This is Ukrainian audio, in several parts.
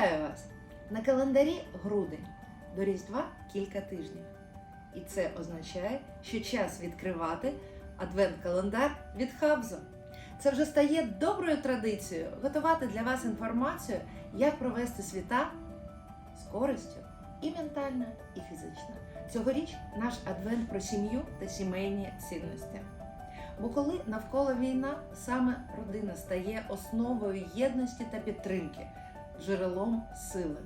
Вітаю вас! На календарі грудень. До Різдва кілька тижнів. І це означає, що час відкривати адвент-календар від Хабзо. Це вже стає доброю традицією готувати для вас інформацію, як провести свята з користю і ментально, і фізично. Цьогоріч наш адвент про сім'ю та сімейні цінності. Бо коли навколо війна, саме родина стає основою єдності та підтримки, джерелом сили.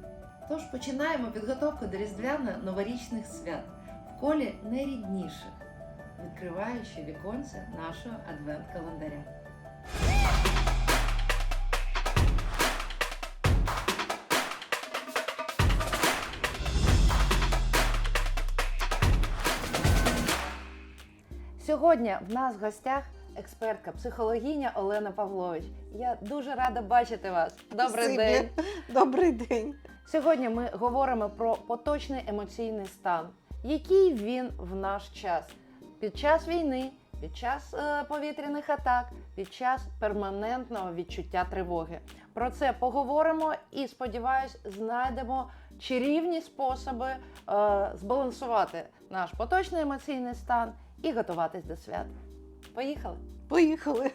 Тож починаємо підготовку до різдвяно-новорічних свят в колі найрідніших, відкриваючи віконця нашого адвент-календаря. Сьогодні в нас в гостях експертка, психологиня Олена Павлович. Я дуже рада бачити вас. Добрий Спасибі. день. Добрий день. Сьогодні ми говоримо про поточний емоційний стан, який він в наш час під час війни, під час е, повітряних атак, під час перманентного відчуття тривоги. Про це поговоримо і сподіваюсь, знайдемо чарівні способи е, збалансувати наш поточний емоційний стан і готуватись до свят. Поїхали! Поїхали.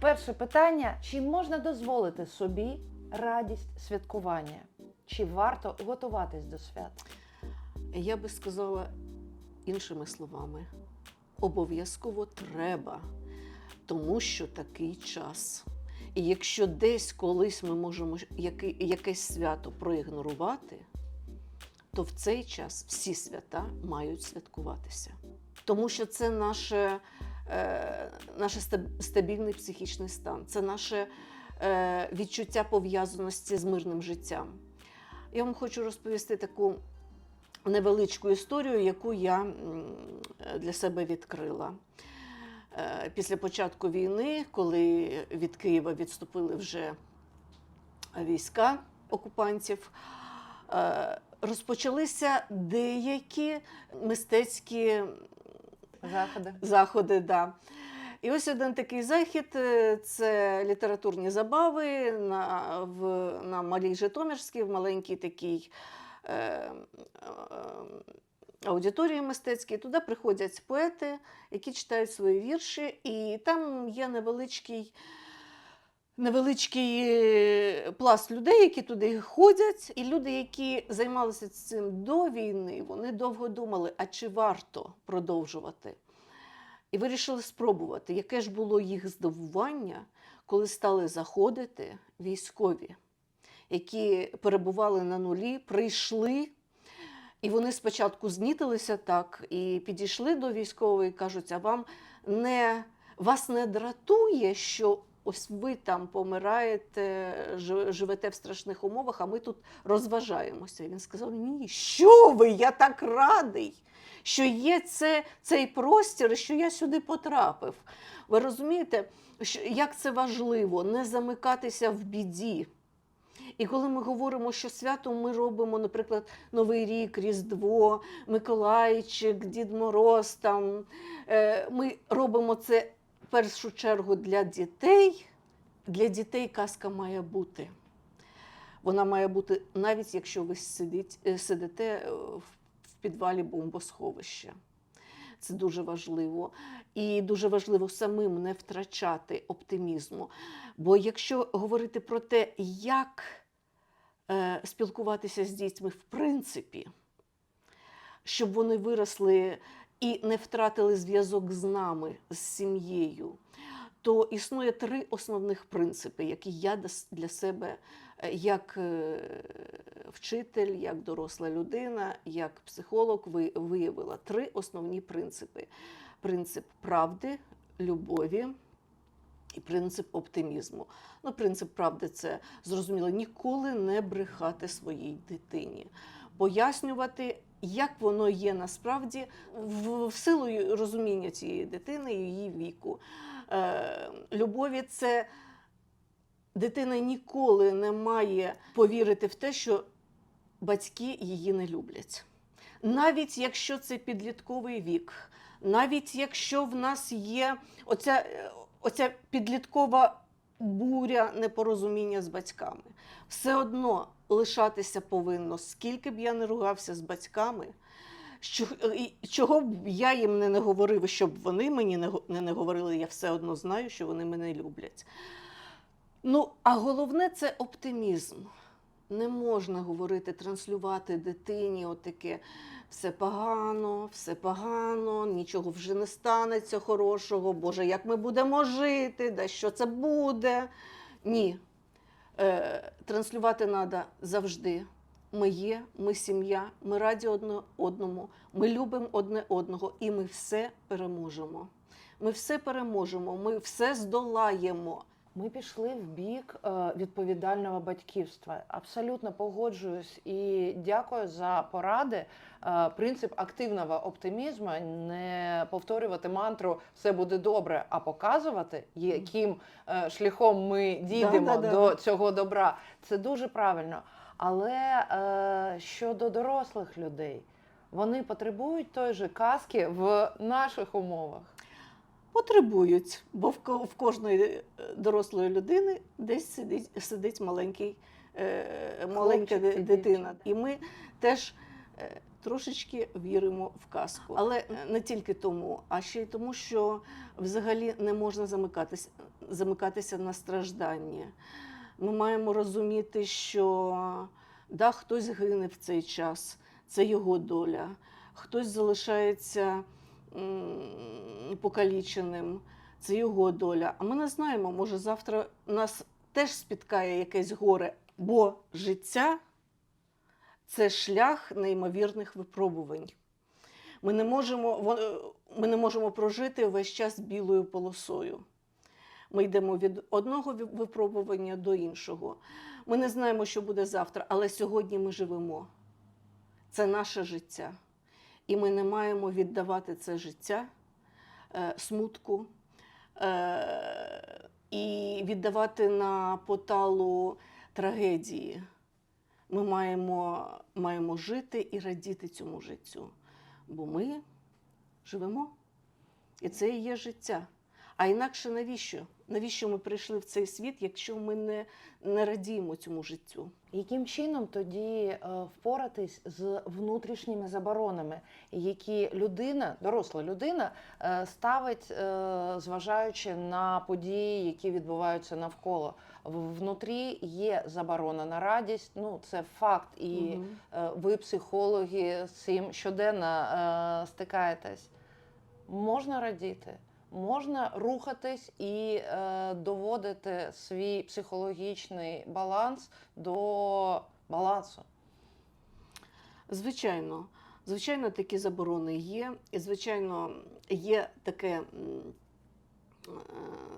Перше питання: чи можна дозволити собі радість святкування? Чи варто готуватись до свят? Я би сказала іншими словами: обов'язково треба, тому що такий час. І якщо десь колись ми можемо якесь свято проігнорувати, то в цей час всі свята мають святкуватися. Тому що це наше, е, наше стабільний психічний стан, це наше е, відчуття пов'язаності з мирним життям. Я вам хочу розповісти таку невеличку історію, яку я для себе відкрила. Е, Після початку війни, коли від Києва відступили вже війська окупантів, розпочалися деякі мистецькі Заходи. заходи. Да. І ось один такий захід е, це літературні забави на, в, на Малій Житомирській, в маленькій такій е, е, аудиторії мистецькій. Туди приходять поети, які читають свої вірші, і там є невеличкий. Невеличкий е, пласт людей, які туди ходять, і люди, які займалися цим до війни, вони довго думали, а чи варто продовжувати. І вирішили спробувати, яке ж було їх здивування, коли стали заходити військові, які перебували на нулі, прийшли. І вони спочатку знітилися так і підійшли до військової і кажуть: а вам не вас не дратує, що ось ви там помираєте, живете в страшних умовах, а ми тут розважаємося. І він сказав: Ні, що ви? Я так радий, що є це, цей простір, що я сюди потрапив. Ви розумієте, як це важливо не замикатися в біді. І коли ми говоримо, що свято ми робимо, наприклад, Новий рік, Різдво, Миколайчик, Дід Мороз, там, е, ми робимо це першу чергу для дітей. Для дітей казка має бути. Вона має бути, навіть якщо ви е, сидите е, в в підвалі бомбосховища. Це дуже важливо. І дуже важливо самим не втрачати оптимізму. Бо якщо говорити про те, як е, спілкуватися з дітьми в принципі, щоб вони виросли і не втратили зв'язок з нами, з сім'єю, то існує три основних принципи, які я для себе е, як е, вчитель, як доросла людина, як психолог виявила три основні принципи: принцип правди, любові. І принцип оптимізму. Ну, принцип правди це зрозуміло ніколи не брехати своїй дитині, пояснювати, як воно є насправді в, силу розуміння цієї дитини, її віку. Е, любові це дитина ніколи не має повірити в те, що батьки її не люблять. Навіть якщо це підлітковий вік, навіть якщо в нас є оця, оця підліткова буря непорозуміння з батьками, все одно лишатися повинно, скільки б я не ругався з батьками, що, чого б я їм не, не говорив, щоб вони мені не, не, не говорили, я все одно знаю, що вони мене люблять. Ну, а головне це оптимізм. Не можна говорити, транслювати дитині отаке все погано, все погано, нічого вже не станеться хорошого, Боже, як ми будемо жити, да що це буде. Ні. Е, транслювати треба завжди. Ми є, ми сім'я, ми раді одне одному, ми любимо одне одного і ми все переможемо. Ми все переможемо, ми все здолаємо. Ми пішли в бік е, відповідального батьківства. Абсолютно погоджуюсь і дякую за поради. Е, Принцип активного оптимізму не повторювати мантру все буде добре, а показувати, яким е, шляхом ми дійдемо Да-да-да. до цього добра. Це дуже правильно. Але щодо дорослих людей, вони потребують той же казки в наших умовах. Потребують, бо в, ко- кожної е, дорослої людини десь сидить, сидить маленький, е, маленька Хлопчик дитина. І ми теж е, трошечки віримо в казку. Але не тільки тому, а ще й тому, що взагалі не можна замикатися, замикатися на страждання. Ми маємо розуміти, що да, хтось гине в цей час, це його доля, хтось залишається покаліченим, це його доля. А ми не знаємо, може завтра нас теж спіткає якесь горе, бо життя це шлях неймовірних випробувань. Ми не можемо, ми не можемо прожити весь час білою полосою. Ми йдемо від одного випробування до іншого. Ми не знаємо, що буде завтра, але сьогодні ми живемо. Це наше життя. І ми не маємо віддавати це життя е, смутку е, і віддавати на поталу трагедії. Ми маємо, маємо жити і радіти цьому життю. Бо ми живемо. І це і є життя. А інакше навіщо? Навіщо ми прийшли в цей світ, якщо ми не, не радіємо цьому життю? Яким чином тоді е, впоратись з внутрішніми заборонами, які людина, доросла людина, е, ставить, е, зважаючи на події, які відбуваються навколо? Внутрі є заборона на радість, ну це факт, і е, ви, психологи, з цим щоденно стикаєтесь. Можна радіти, можна рухатись і е, доводити свій психологічний баланс до балансу. Звичайно, звичайно, такі заборони є. І, звичайно, є таке, е,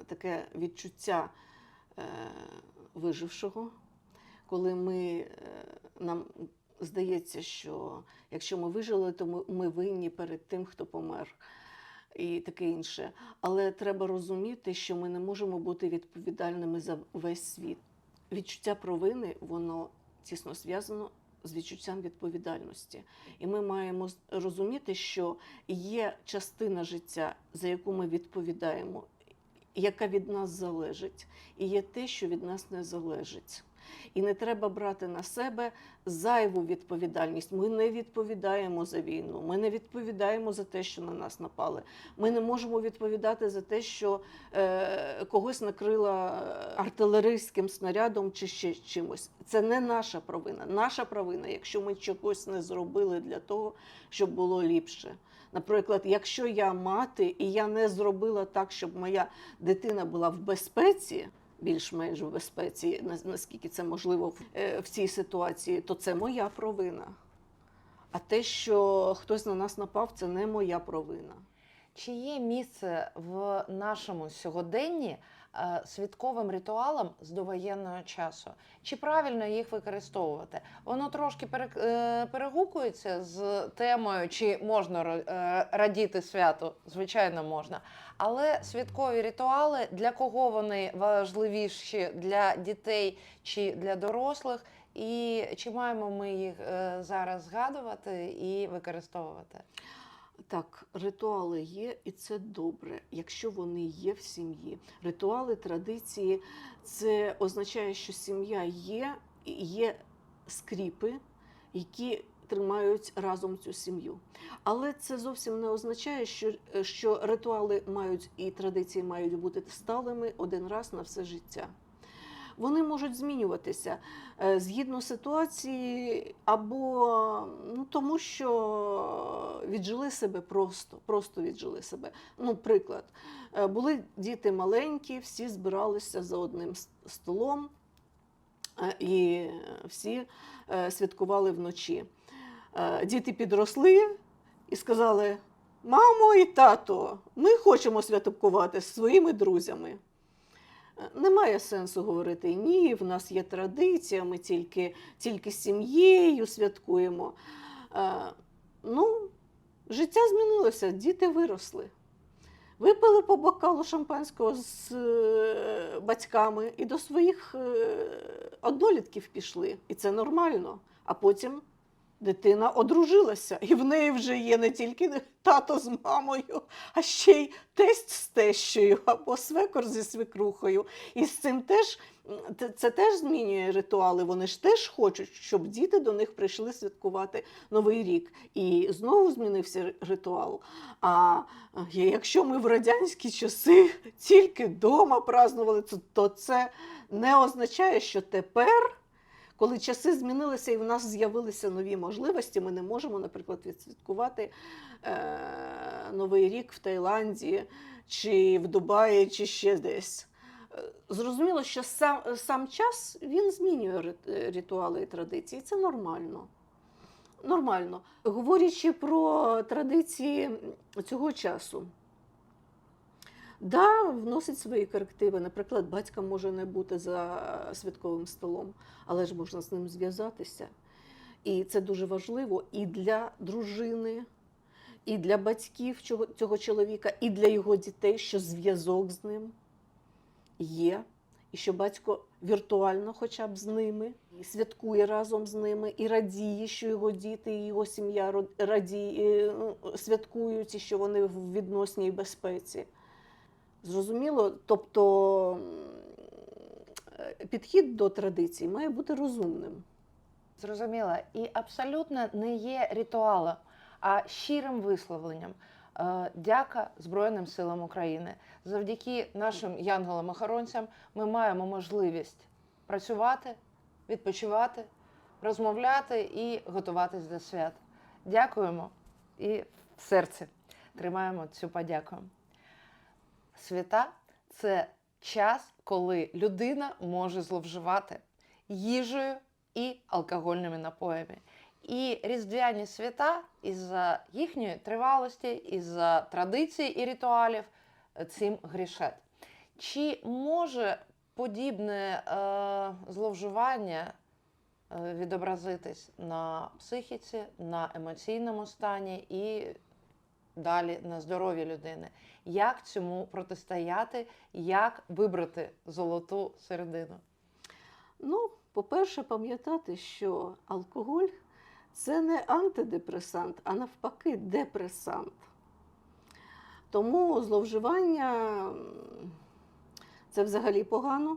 таке відчуття е, вижившого, коли ми, е, нам здається, що якщо ми вижили, то ми, ми винні перед тим, хто помер. І таке інше. Але треба розуміти, що ми не можемо бути відповідальними за весь світ. Відчуття провини, воно тісно зв'язано з відчуттям відповідальності. І ми маємо розуміти, що є частина життя, за яку ми відповідаємо, яка від нас залежить, і є те, що від нас не залежить. І не треба брати на себе зайву відповідальність. Ми не відповідаємо за війну, ми не відповідаємо за те, що на нас напали. Ми не можемо відповідати за те, що е, когось накрила е, артилерійським снарядом чи ще чимось. Це не наша провина. Наша провина, якщо ми чогось не зробили для того, щоб було ліпше. Наприклад, якщо я мати і я не зробила так, щоб моя дитина була в безпеці, більш-менш в безпеці, наскільки це можливо в, е, цій ситуації, то це моя провина. А те, що хтось на нас напав, це не моя провина. Чи є місце в нашому сьогоденні святковим ритуалам з довоєнного часу? Чи правильно їх використовувати? Воно трошки е, перегукується з темою, чи можна е, радіти святу? Звичайно, можна. Але святкові ритуали для кого вони важливіші для дітей чи для дорослих? І чи маємо ми їх е, зараз згадувати і використовувати? Так, ритуали є, і це добре, якщо вони є в сім'ї. Ритуали, традиції це означає, що сім'я є, і є скріпи, які тримають разом цю сім'ю. Але це зовсім не означає, що, що ритуали мають і традиції мають бути сталими один раз на все життя. Вони можуть змінюватися е, згідно ситуації, або ну, тому, що віджили себе просто, просто віджили себе. Ну, приклад, е, були діти маленькі, всі збиралися за одним столом, е, і всі святкували вночі. Діти підросли і сказали: Мамо і тато, ми хочемо святкувати з своїми друзями. Е, Немає сенсу говорити ні, в нас є традиція, ми тільки, тільки з сім'єю святкуємо. Е, ну, життя змінилося, діти виросли. Випили по бокалу шампанського з е, батьками і до своїх однолітків пішли. І це нормально. А потім дитина одружилася, і в неї вже є не тільки тато з мамою, а ще й тесть з тещою або свекор зі свекрухою. І з цим теж це теж змінює ритуали. Вони ж теж хочуть, щоб діти до них прийшли святкувати Новий рік. І знову змінився ритуал. А е, якщо ми в радянські часи тільки вдома празднували, то- то це не означає, що тепер. Коли часи змінилися і в нас з'явилися нові можливості, ми не можемо, наприклад, відсвяткувати е, Новий рік в Таїланді чи в Дубаї, чи ще десь. Е, Зрозуміло, що сам, сам час він змінює ритуали і традиції. Це нормально. Нормально. Говорячи про традиції цього часу, Да, вносить свої корективи. Наприклад, батька може не бути за святковим столом, але ж можна з ним зв'язатися. І це дуже важливо і для дружини, і для батьків цього, чоловіка, і для його дітей, що зв'язок з ним є, і що батько віртуально хоча б з ними, і святкує разом з ними, і радіє, що його діти і його сім'я радіє, ну, святкують, і що вони в відносній безпеці. Зрозуміло, тобто підхід до традицій має бути розумним. Зрозуміла. І абсолютно не є ритуалом, а щирим висловленням. Е, Дяка Збройним силам України. Завдяки нашим янголам-охоронцям ми маємо можливість працювати, відпочивати, розмовляти і готуватись до свят. Дякуємо і в серці тримаємо цю подяку. Свята це час, коли людина може зловживати їжею і алкогольними напоями. І різдвяні свята із-за їхньої тривалості, із-за традицій і ритуалів е, цим грішать. Чи може подібне е, зловживання е, відобразитись на психіці, на емоційному стані і далі на здоров'ї людини? Як цьому протистояти, як вибрати золоту середину? Ну, по-перше, пам'ятати, що алкоголь це не антидепресант, а навпаки, депресант. Тому зловживання це взагалі погано.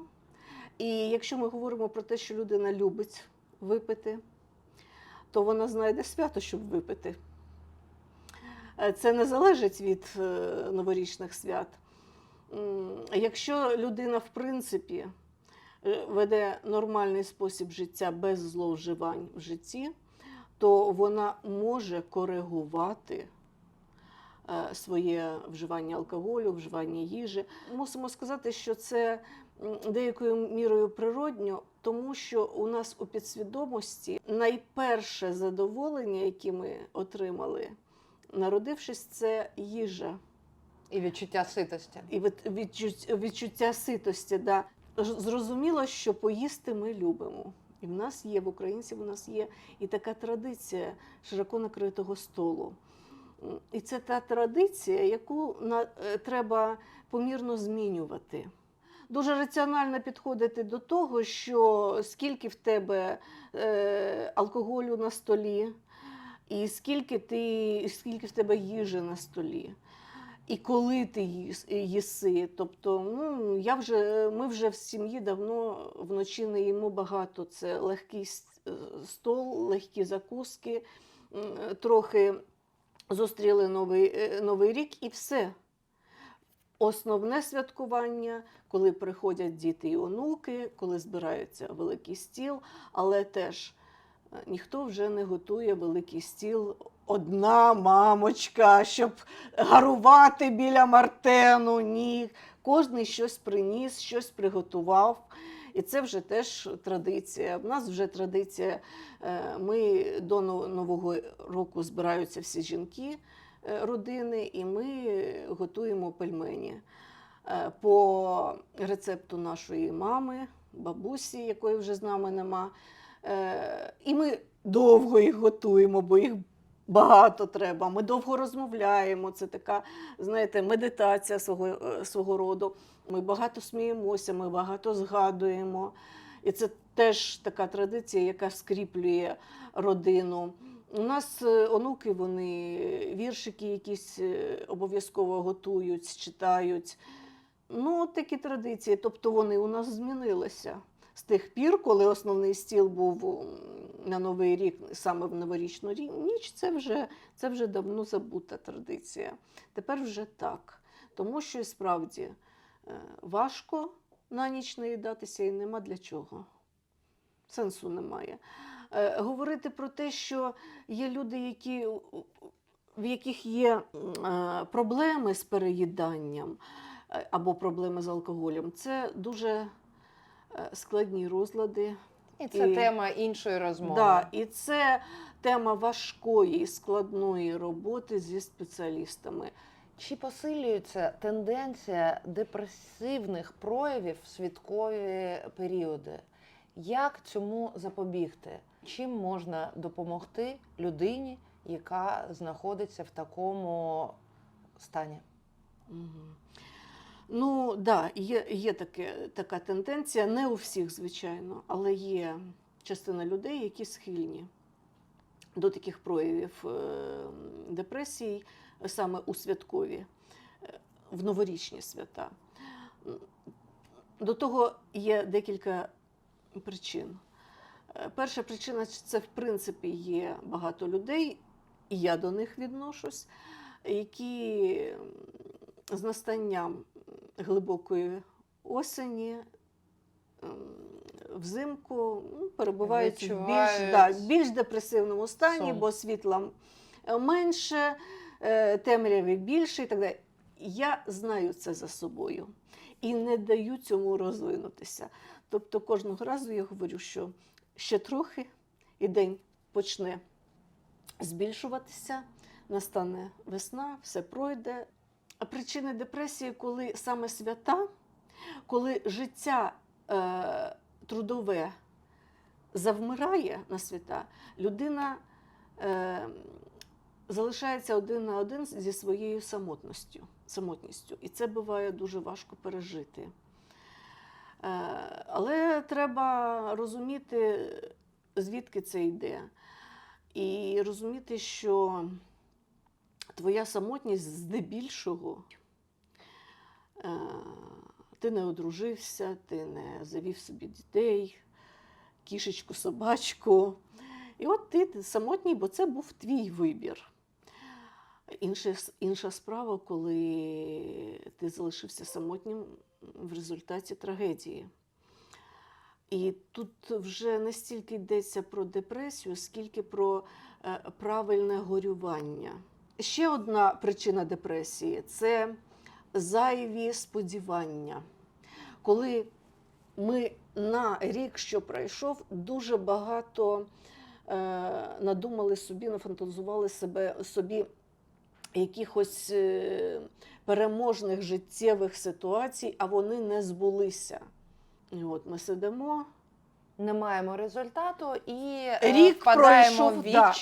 І якщо ми говоримо про те, що людина любить випити, то вона знайде свято, щоб випити. Е, Це не залежить від е, новорічних свят. Якщо людина, в принципі, е, веде нормальний спосіб життя без зловживань в житті, то вона може коригувати своє вживання алкоголю, вживання їжі. Мусимо сказати, що це деякою мірою природньо, тому що у нас у підсвідомості найперше задоволення, яке ми отримали, народившись, це їжа І відчуття ситості. і від- відчуття, відчуття ситості. Да. Зрозуміло, що поїсти ми любимо. І в нас є, в українців у нас є і така традиція широко накритого столу. І це та традиція, яку на, е, треба помірно змінювати. Дуже раціонально підходити до того, що скільки в тебе е, алкоголю на столі, і скільки, ти, скільки в тебе їжі на столі. і коли ти їси. Тобто, ну, я вже, ми вже в сім'ї давно вночі не їмо багато. Це легкий е, стол, легкі закуски, трохи зустріли новий, е, новий рік і все. Основне святкування, коли приходять діти і онуки, коли збирається великий стіл, але теж ніхто вже не готує великий стіл. Одна мамочка, щоб гарувати біля Мартену. Ні. Кожний щось приніс, щось приготував. І це вже теж традиція. В нас вже традиція. е, Ми до Нового року збираються всі жінки е, родини, і ми готуємо пельмені е, по рецепту нашої мами, бабусі, якої вже з нами нема. Е, І ми довго їх готуємо, бо їх багато треба. Ми довго розмовляємо. Це така, знаєте, медитація свого, е, свого роду. Ми багато сміємося, ми багато згадуємо. І це теж така традиція, яка скріплює родину. У нас е, онуки, вони віршики якісь обов'язково готують, читають. Ну, такі традиції. Тобто вони у нас змінилися. З тих пір, коли основний стіл був на Новий рік, саме в новорічну ніч, це вже, це вже давно забута традиція. Тепер вже так. Тому що і справді е, важко на ніч наїдатися і нема для чого. Сенсу немає. Е, Говорити про те, що є люди, які, в яких є е, проблеми з переїданням або проблеми з алкоголем, це дуже складні розлади. І це І- тема іншої розмови. Да, і це тема важкої і складної роботи зі спеціалістами. Чи посилюється тенденція депресивних проявів в святкові періоди? Як цьому запобігти? Чим можна допомогти людині, яка знаходиться в такому стані? Мгм. Ну, да, є, є таке, така тенденція, не у всіх, звичайно, але є частина людей, які схильні до таких проявів е, депресії саме у святкові, е, в новорічні свята. До того є декілька причин. Е, Перша причина це, в принципі, є багато людей, і я до них відношусь, які з настанням глибокої осені взимку ну, перебувають в більш, да, більш депресивному стані, Сон. бо світла е, менше, е, темряви більше і так далі. Я знаю це за собою і не даю цьому розвинутися. Тобто кожного разу я говорю, що ще трохи і день почне збільшуватися, настане весна, все пройде. Причини депресії, коли саме свята, коли життя е, трудове завмирає на свята, людина е, залишається один на один зі своєю самотністю, самотністю. І це буває дуже важко пережити. Е, але треба розуміти, звідки це йде. І розуміти, що твоя самотність здебільшого е, ти не одружився, ти не завів собі дітей, кішечку, собачку. І от ти самотній, бо це був твій вибір. Інша, інша справа, коли ти залишився самотнім в результаті трагедії. І тут вже не стільки йдеться про депресію, скільки про е, правильне горювання. Ще одна причина депресії це зайві сподівання. Коли ми на рік, що пройшов, дуже багато е, надумали собі, нафантазували себе собі якихось е, переможних життєвих ситуацій, а вони не збулися. І от ми сидимо. Не маємо результату і е, Рік впадаємо пройшов, в да.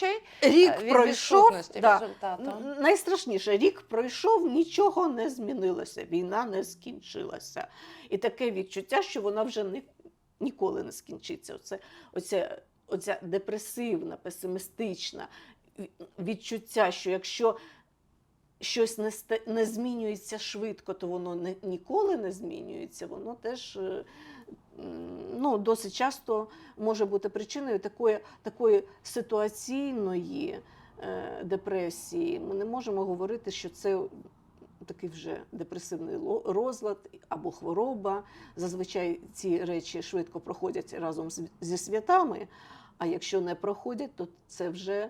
Рік е, від пройшов. Да. результату. Найстрашніше, рік пройшов, нічого не змінилося, війна не скінчилася. І таке відчуття, що вона вже ні, ніколи не скінчиться. Оце, оця, оця депресивна, песимістична відчуття, що якщо щось не, не змінюється швидко, то воно не, ніколи не змінюється, воно теж е, ну, досить часто може бути причиною такої, такої ситуаційної е, депресії. Ми не можемо говорити, що це такий вже депресивний розлад або хвороба. Зазвичай ці речі швидко проходять разом зі святами, а якщо не проходять, то це вже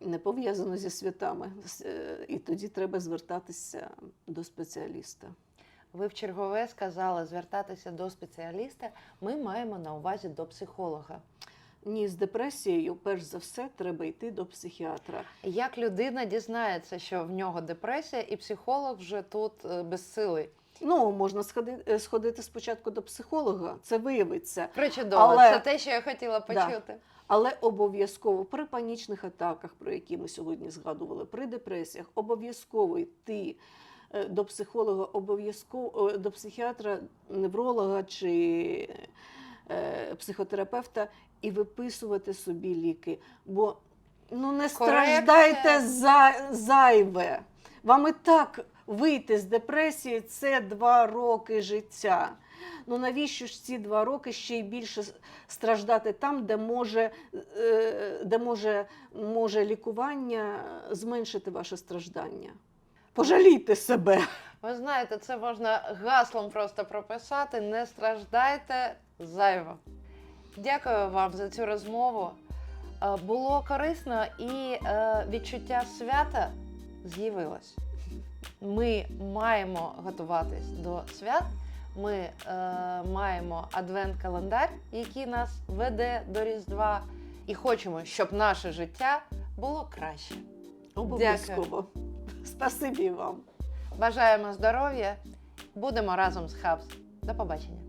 не пов'язано зі святами. Е, І тоді треба звертатися до спеціаліста. Ви в чергове сказали звертатися до спеціаліста. Ми маємо на увазі до психолога. Ні, з депресією, перш за все, треба йти до психіатра. Як людина дізнається, що в нього депресія, і психолог вже тут е, безсилий? Ну, можна сходити, сходити спочатку до психолога, це виявиться. Причудово, Але- це те, що я хотіла Да. почути. Але обов'язково при панічних атаках, про які ми сьогодні згадували, при депресіях, обов'язково йти е, до психолога, обов'язково е, до психіатра, невролога чи е, психотерапевта і виписувати собі ліки. Бо ну не страждайте за зайве. Вам і так вийти з депресії це два роки життя. Ну навіщо ж ці два роки ще й більше страждати там, де може, е, де може, може лікування зменшити ваше страждання? Пожалійте себе. Ви знаєте, це можна гаслом просто прописати. Не страждайте зайво. Дякую вам за цю розмову. Е, Було корисно і е, відчуття свята з'явилось. Ми маємо готуватись до свят. Ми е, маємо адвент-календар, який нас веде до Різдва, і хочемо, щоб наше життя було краще. Обов'язково. Спасибі вам. Бажаємо здоров'я. Будемо разом з Хабс. До побачення.